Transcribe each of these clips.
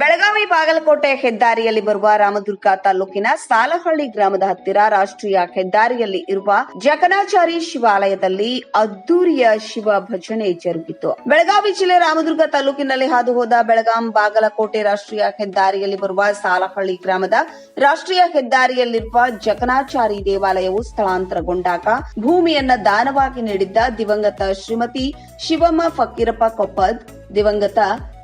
ಬೆಳಗಾವಿ ಬಾಗಲಕೋಟೆ ಹೆದ್ದಾರಿಯಲ್ಲಿ ಬರುವ ರಾಮದುರ್ಗ ತಾಲೂಕಿನ ಸಾಲಹಳ್ಳಿ ಗ್ರಾಮದ ಹತ್ತಿರ ರಾಷ್ಟ್ರೀಯ ಹೆದ್ದಾರಿಯಲ್ಲಿ ಇರುವ ಜಕನಾಚಾರಿ ಶಿವಾಲಯದಲ್ಲಿ ಅದ್ದೂರಿಯ ಶಿವ ಭಜನೆ ಜರುಗಿತು. ಬೆಳಗಾವಿ ಜಿಲ್ಲೆ ರಾಮದುರ್ಗ ತಾಲೂಕಿನಲ್ಲಿ ಹಾದು ಹೋದ ಬೆಳಗಾಂ ಬಾಗಲಕೋಟೆ ರಾಷ್ಟ್ರೀಯ ಹೆದ್ದಾರಿಯಲ್ಲಿ ಬರುವ ಸಾಲಹಳ್ಳಿ ಗ್ರಾಮದ ರಾಷ್ಟ್ರೀಯ ಹೆದ್ದಾರಿಯಲ್ಲಿರುವ ಜಕನಾಚಾರಿ ದೇವಾಲಯವು ಸ್ಥಳಾಂತರಗೊಂಡಾಗ ಭೂಮಿಯನ್ನ ದಾನವಾಗಿ ನೀಡಿದ್ದ ದಿವಂಗತ ಶ್ರೀಮತಿ ಶಿವಮ್ಮ ಫಕೀರಪ್ಪ ಕೊಪ್ಪದ್, ದಿವಂಗತ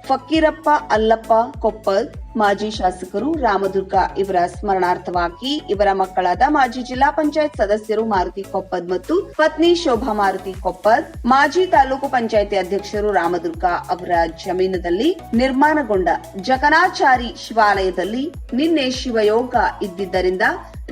ಫಕೀರಪ್ಪ ಅಲ್ಲಪ್ಪ ಕೊಪ್ಪಲ್, ಮಾಜಿ ಶಾಸಕರು ರಾಮದುರ್ಗ ಇವರ ಸ್ಮರಣಾರ್ಥವಾಗಿ ಇವರ ಮಕ್ಕಳಾದ ಮಾಜಿ ಜಿಲ್ಲಾ ಪಂಚಾಯತ್ ಸದಸ್ಯರು ಮಾರುತಿ ಕೊಪ್ಪದ್ ಮತ್ತು ಪತ್ನಿ ಶೋಭಾ ಮಾರುತಿ ಕೊಪ್ಪದ್ ಮಾಜಿ ತಾಲೂಕು ಪಂಚಾಯತಿ ಅಧ್ಯಕ್ಷರು ರಾಮದುರ್ಗ ಅವರ ಜಮೀನದಲ್ಲಿ ನಿರ್ಮಾಣಗೊಂಡ ಜಕನಾಚಾರಿ ಶಿವಾಲಯದಲ್ಲಿ ನಿನ್ನೆ ಶಿವಯೋಗ ಇದ್ದಿದ್ದರಿಂದ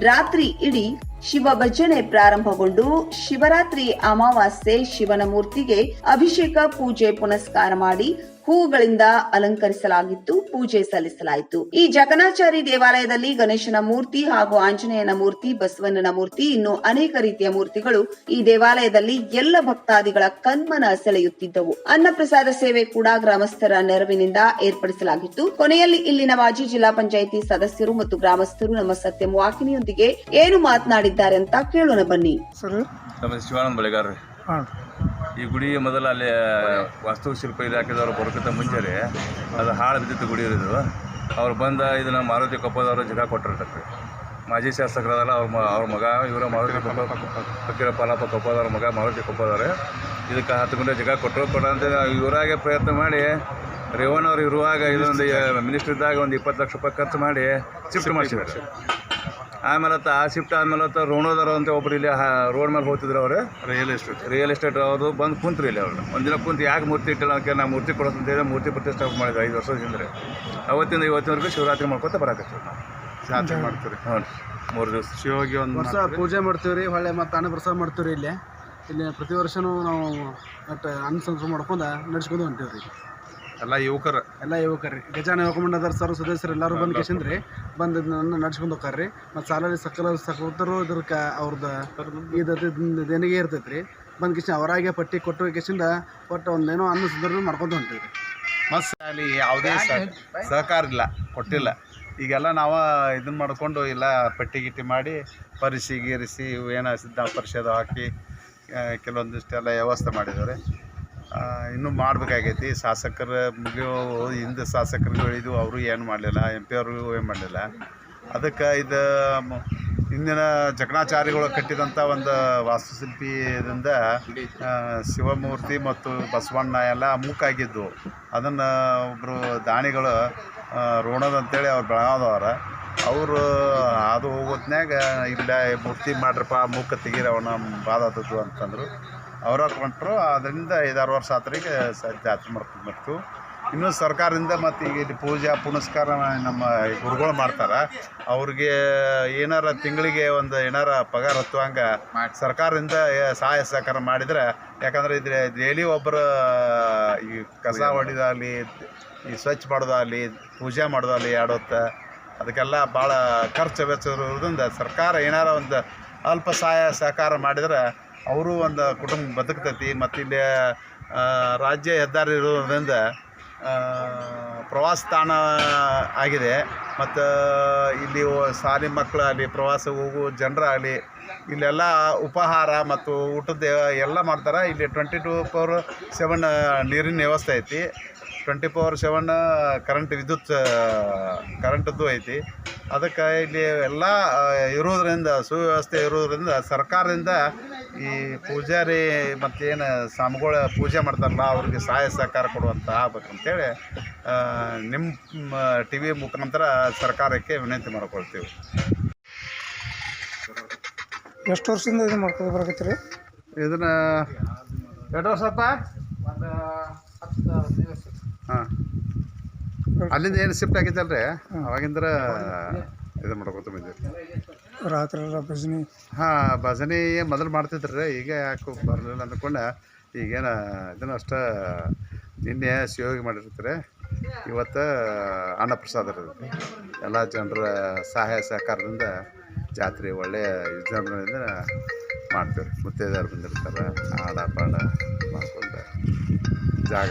ರಾತ್ರಿ ಇಡೀ ಶಿವ ಭಜನೆ ಪ್ರಾರಂಭಗೊಂಡು ಶಿವರಾತ್ರಿ ಅಮಾವಾಸ್ಯೆ ಶಿವನ ಮೂರ್ತಿಗೆ ಅಭಿಷೇಕ, ಪೂಜೆ, ಪುನಸ್ಕಾರ ಮಾಡಿ ಹೂಗಳಿಂದ ಅಲಂಕರಿಸಲಾಗಿತ್ತು ಪೂಜೆ ಸಲ್ಲಿಸಲಾಯಿತು. ಈ ಜಗನಾಚಾರಿ ದೇವಾಲಯದಲ್ಲಿ ಗಣೇಶನ ಮೂರ್ತಿ ಹಾಗೂ ಆಂಜನೇಯನ ಮೂರ್ತಿ ಬಸವಣ್ಣನ ಮೂರ್ತಿ ಇನ್ನು ಅನೇಕ ರೀತಿಯ ಮೂರ್ತಿಗಳು ಈ ದೇವಾಲಯದಲ್ಲಿ ಎಲ್ಲ ಭಕ್ತಾದಿಗಳ ಕಣ್ಮನ ಸೆಳೆಯುತ್ತಿದ್ದವು. ಅನ್ನಪ್ರಸಾದ ಸೇವೆ ಕೂಡ ಗ್ರಾಮಸ್ಥರ ನೆರವಿನಿಂದ ಏರ್ಪಡಿಸಲಾಗಿತ್ತು. ಕೊನೆಯಲ್ಲಿ ಇಲ್ಲಿನ ಮಾಜಿ ಜಿಲ್ಲಾ ಪಂಚಾಯಿತಿ ಸದಸ್ಯರು ಮತ್ತು ಗ್ರಾಮಸ್ಥರು ನಮ್ಮ ಸತ್ಯಂ ವಾಕಿನಿಯೊಂದಿಗೆ ಏನು ಮಾತನಾಡಿದ್ದಾರೆ ಅಂತ ಕೇಳೋಣ ಬನ್ನಿ. ಈ ಗುಡಿ ಮೊದಲು ಅಲ್ಲಿ ವಾಸ್ತುಶಿಲ್ಪ ಹಾಕಿದವರು ಬರೋಕ್ಕಿಂತ ಮುಂಚೆ ಅದು ಹಾಳು ಬಿದ್ದಿತ್ತು ಗುಡಿ ಇರೋದು. ಅವ್ರು ಬಂದ ಇದನ್ನು ಮಾರುತಿ ಕೊಪ್ಪದವರು ಜಗ ಕೊಟ್ಟಿರ್ತಾರೆ ಮಾಜಿ ಶಾಸಕರಾದಲ್ಲ ಅವ್ರ ಮ, ಅವ್ರ ಮಗ, ಇವರ ಮಾರುತಿ ಕೊಪ್ಪ ಫಕೀರ ಪಾಲಪ್ಪ ಕೊಪ್ಪದವ್ರ ಮಗ ಮಾರುತಿ ಕೊಪ್ಪದವ್ರೆ. ಇದಕ್ಕೆ ಹತ್ತು ಗುಂಟೆ ಜಾಗ ಕೊಟ್ಟರು. ಕೊಡ ಅಂತ ಇವರಾಗೆ ಪ್ರಯತ್ನ ಮಾಡಿ, ರೇವಣ್ಣವ್ರು ಇರುವಾಗ ಇದೊಂದು ಮಿನಿಸ್ಟರ್ ಇದ್ದಾಗ ಒಂದು ಇಪ್ಪತ್ತು ಲಕ್ಷ ರೂಪಾಯಿ ಖರ್ಚು ಮಾಡಿ ಶಿಫ್ಟ್ ಮಾಡಿಸಿದ್ದಾರೆ. ಆಮೇಲೆ ಆ ಶಿಫ್ಟ್ ಆದ್ಮೇಲೆ ಆತ ರೋಣೋದರ ಅಂತ ಒಬ್ರು ಇಲ್ಲಿ ರೋಡ್ ಮೇಲೆ ಹೋಗ್ತಿದ್ರು ಅವರು. ರಿಯಲ್ ಎಸ್ಟೇಟ್ ರಿಯಲ್ ಎಸ್ಟೇಟ್ ಅವರು ಬಂದು ಕುಂತ್ರಿ ಇಲ್ಲಿ ಅವರು. ಒಂದಿನ ಕುಂತು ಯಾಕೆ ಮೂರ್ತಿ ಇಟ್ಟಿಲ್ಲ ಅದಕ್ಕೆ ನಾ ಮೂರ್ತಿ ಕೊಡೋದು ಅಂತ ಹೇಳಿ ಮೂರ್ತಿ ಪ್ರತಿಷ್ಠಾಪನೆ ಮಾಡಿದ್ರು ಐದು ವರ್ಷದಿಂದ ಅವತ್ತಿಂದ ಇವತ್ತಿನವರೆಗೂ ಶಿವರಾತ್ರಿ ಮಾಡ್ಕೊತ ಬರಾಕತ್ತೀವಿ ಜಾತ್ರೆ ಮಾಡ್ತೀವಿ ಹ್ಞೂ ಮೂರು ದಿವಸ ಶಿವಗೆ ಒಂದು ವರ್ಷ ಪೂಜೆ ಮಾಡ್ತೀವಿ ರೀ ಹೊಳ್ಳೆ ಮತ್ತು ಅನ್ನಪ್ರಸಾದ ಮಾಡ್ತೀವಿ ರೀ ಇಲ್ಲಿ. ಇಲ್ಲಿ ಪ್ರತಿ ವರ್ಷವೂ ನಾವು ಒಟ್ಟು ಅನ್ನ ಸಂಸ್ಕಾರ ಮಾಡ್ಕೊಂಡು ನಡ್ಸ್ಕೊಂಡು ಹೊಂಟೀವಿ ರೀ ಎಲ್ಲ ಯುವಕರು. ಎಲ್ಲ ಯುವಕರು. ಗಜಾನ ಯುವಕಮಂಡದರ್ ಸರ್ ಸದಸ್ಯರು ಎಲ್ಲರೂ ಬಂದು ರೀ ಬಂದು ಇದನ್ನ ನಡ್ಸ್ಕೊಂಡು ಹೋಗ್ತಾರೆ ರೀ ಮತ್ತು ಸಾಲಲ್ಲಿ ಸಕಲ ಸಕಲರು ಇದ್ರ ಕ ಅವ್ರದ್ದು ಇದು ದೇಣಿಗೆ ಇರ್ತೈತೆ ರೀ ಬಂದು ಕಿಶನ್ ಅವರಾಗೆ ಪಟ್ಟಿ ಕೊಟ್ಟು ಕಿಶಿಂದ ಒಟ್ಟು ಒಂದೇನೋ ಅನ್ನ ಸಂದರ್ಭ ಮಾಡ್ಕೊಂಡು ಹೊಂಟೀವಿ ರೀ ಮತ್ತು ಅಲ್ಲಿ ಯಾವುದೇ ಸಹ- ಸಹಕಾರ ಇಲ್ಲ ಕೊಟ್ಟಿಲ್ಲ. ಈಗೆಲ್ಲ ನಾವು ಇದನ್ನ ಮಾಡಿಕೊಂಡು ಇಲ್ಲ ಪಟ್ಟಿ ಗಿಟ್ಟಿ ಮಾಡಿ ಪರಿಸಿ ಗೀರಿಸಿ ಇವು ಏನೋ ಸಿದ್ಧ ಪರಿಷದ ಹಾಕಿ ಕೆಲವೊಂದಿಷ್ಟೆಲ್ಲ ವ್ಯವಸ್ಥೆ ಮಾಡಿದ್ದಾರೆ. ಇನ್ನೂ ಮಾಡಬೇಕಾಗೈತಿ. ಶಾಸಕರ ಮುಗಿಯೋ, ಹಿಂದೆ ಶಾಸಕರು ಹೇಳಿದ್ವು ಅವರು ಏನು ಮಾಡಲಿಲ್ಲ, ಎಂ ಪಿ ಅವರು ಏನು ಮಾಡಲಿಲ್ಲ. ಅದಕ್ಕೆ ಇದು ಹಿಂದಿನ ಜಕಣಾಚಾರಿಗಳು ಕಟ್ಟಿದಂಥ ಒಂದು ವಾಸ್ತುಶಿಲ್ಪಿಯಿಂದ ಶಿವಮೂರ್ತಿ ಮತ್ತು ಬಸವಣ್ಣ ಎಲ್ಲ ಮೂಕಾಗಿದ್ದು ಅದನ್ನು ಒಬ್ಬರು ದಾಣಿಗಳು ರೋಣದ ಅಂತೇಳಿ ಅವ್ರು ಬೆಳಗಾದವ್ರ. ಅವರು ಅದು ಹೋಗೋತ್ನಾಗ ಇಲ್ಲ ಮೂರ್ತಿ ಮಾಡ್ರಪ್ಪ, ಮೂಕ ತೆಗೀರ, ಅವನ ಬಾದ ಅಂತಂದರು. ಅವರ ಕೊಟ್ಟರು ಅದರಿಂದ ಐದಾರು ವರ್ಷ ಆತ್ರಿಗೆ ಜಾತ್ರೆ ಮಾಡ್ಕೊಂಡು ಬರ್ತು ಇನ್ನು ಸರ್ಕಾರದಿಂದ ಮತ್ತು ಈಗ ಇಲ್ಲಿ ಪೂಜಾ, ಪುನಸ್ಕಾರ ನಮ್ಮ ಗುರುಗಳು ಮಾಡ್ತಾರೆ. ಅವ್ರಿಗೆ ಏನಾರ ತಿಂಗಳಿಗೆ ಒಂದು ಏನಾರ ಪಗಾರ ಹತ್ತುವಂಗೆ ಸರ್ಕಾರದಿಂದ ಸಹಾಯ ಸಹಕಾರ ಮಾಡಿದ್ರೆ, ಯಾಕಂದ್ರೆ ಇದ್ರೆ ಡೈಲಿ ಒಬ್ಬರು ಈ ಕಸ ಹೊಡಿದಾಗಲಿ, ಈ ಸ್ವಚ್ಛ ಮಾಡೋದಾಗಲಿ, ಪೂಜೆ ಮಾಡೋದಾಗಲಿ ಆಡೋತ್ತ ಅದಕ್ಕೆಲ್ಲ ಭಾಳ ಖರ್ಚು ವೆಚ್ಚ ಇರೋದ್ರಿಂದ ಸರ್ಕಾರ ಏನಾರ ಒಂದು ಅಲ್ಪ ಸಹಾಯ ಸಹಕಾರ ಮಾಡಿದ್ರೆ ಅವರು ಒಂದು ಕುಟುಂಬ ಬದುಕ್ತೈತಿ, ಮತ್ತು ಇಲ್ಲಿ ರಾಜ್ಯ ಹೆದ್ದಾರಿ ಇರೋದ್ರಿಂದ ಪ್ರವಾಸ ತಾಣ ಆಗಿದೆ. ಮತ್ತು, ಇಲ್ಲಿ ಶಾಲೆ ಮಕ್ಕಳಾಗಲಿ ಪ್ರವಾಸ ಹೋಗೋ ಜನರಾಗಲಿ, ಇಲ್ಲೆಲ್ಲ ಉಪಹಾರ ಮತ್ತು ಊಟದ ಎಲ್ಲ ಮಾಡ್ತಾರೆ. ಇಲ್ಲಿ ಟ್ವೆಂಟಿ ಟು ಫೋರ್ ಸೆವೆನ್ ನೀರಿನ ವ್ಯವಸ್ಥೆ ಐತಿ. ಟ್ವೆಂಟಿ ಫೋರ್ ಸೆವೆನ್ ಕರೆಂಟ್ ವಿದ್ಯುತ್ ಕರೆಂಟದ್ದು ಐತಿ. ಅದಕ್ಕೆ ಇಲ್ಲಿ ಎಲ್ಲ ಇರೋದರಿಂದ ಸುವ್ಯವಸ್ಥೆ ಇರೋದರಿಂದ ಸರ್ಕಾರದಿಂದ ಈ ಪೂಜಾರಿ ಮತ್ತೇನು ಸ್ವಾಮಿಗಳ ಪೂಜೆ ಮಾಡ್ತಾರಲ್ಲ ಅವ್ರಿಗೆ ಸಹಾಯ ಸಹಕಾರ ಕೊಡುವಂಥ ಆಗ್ಬೇಕಂತೇಳಿ ಅಂತೇಳಿ ನಿಮ್ಮ ಟಿ ವಿ ಮುಖಾಂತರ ಸರ್ಕಾರಕ್ಕೆ ವಿನಂತಿ ಮಾಡ್ಕೊಳ್ತೀವಿ. ಎಷ್ಟು ವರ್ಷದಿಂದ ಇದು ಮಾಡ್ಕೊಂಡು ಬರಕತ್ತೀರಿ? ಇದನ್ನ ಎರಡು ವರ್ಷಪ್ಪ ಹಾಂ ಅಲ್ಲಿಂದ ಏನು ಶಿಫ್ಟ್ ಆಗಿದ್ದಲ್ರಿ ಅವಾಗಿಂದ್ರ ಇದು ಮಾಡ್ಕೊತ ಬಂದಿರಿ ರಾತ್ರಿ ಭಜನೆ. ಹಾಂ ಭಜನೆ ಮೊದಲು ಮಾಡ್ತಿದ್ರಿ ಈಗ ಯಾಕೆ ಬರಲಿಲ್ಲ ಅಂದ್ಕೊಂಡೆ ಈಗೇನು ಇದನ್ನ ಅಷ್ಟ ನಿನ್ನೆ ಶಿವಯೋಗಿ ಮಾಡಿರ್ತಾರೆ. ಇವತ್ತು ಅನ್ನಪ್ರಸಾದ ಇರ್ತೈತಿ. ಎಲ್ಲ ಜನರ ಸಹಾಯ ಸಹಕಾರದಿಂದ ಜಾತ್ರೆ ಒಳ್ಳೆಯ ವಿಜೃಂಭಣೆಯಿಂದ ಮಾಡ್ತೀವಿ ಮುತ್ತೈದಾರು ಬಂದಿರ್ತಾರೆ ಆಡ ಪಾಡ ಮಾಡ್ಕೊಂಡು ಜಾಗ.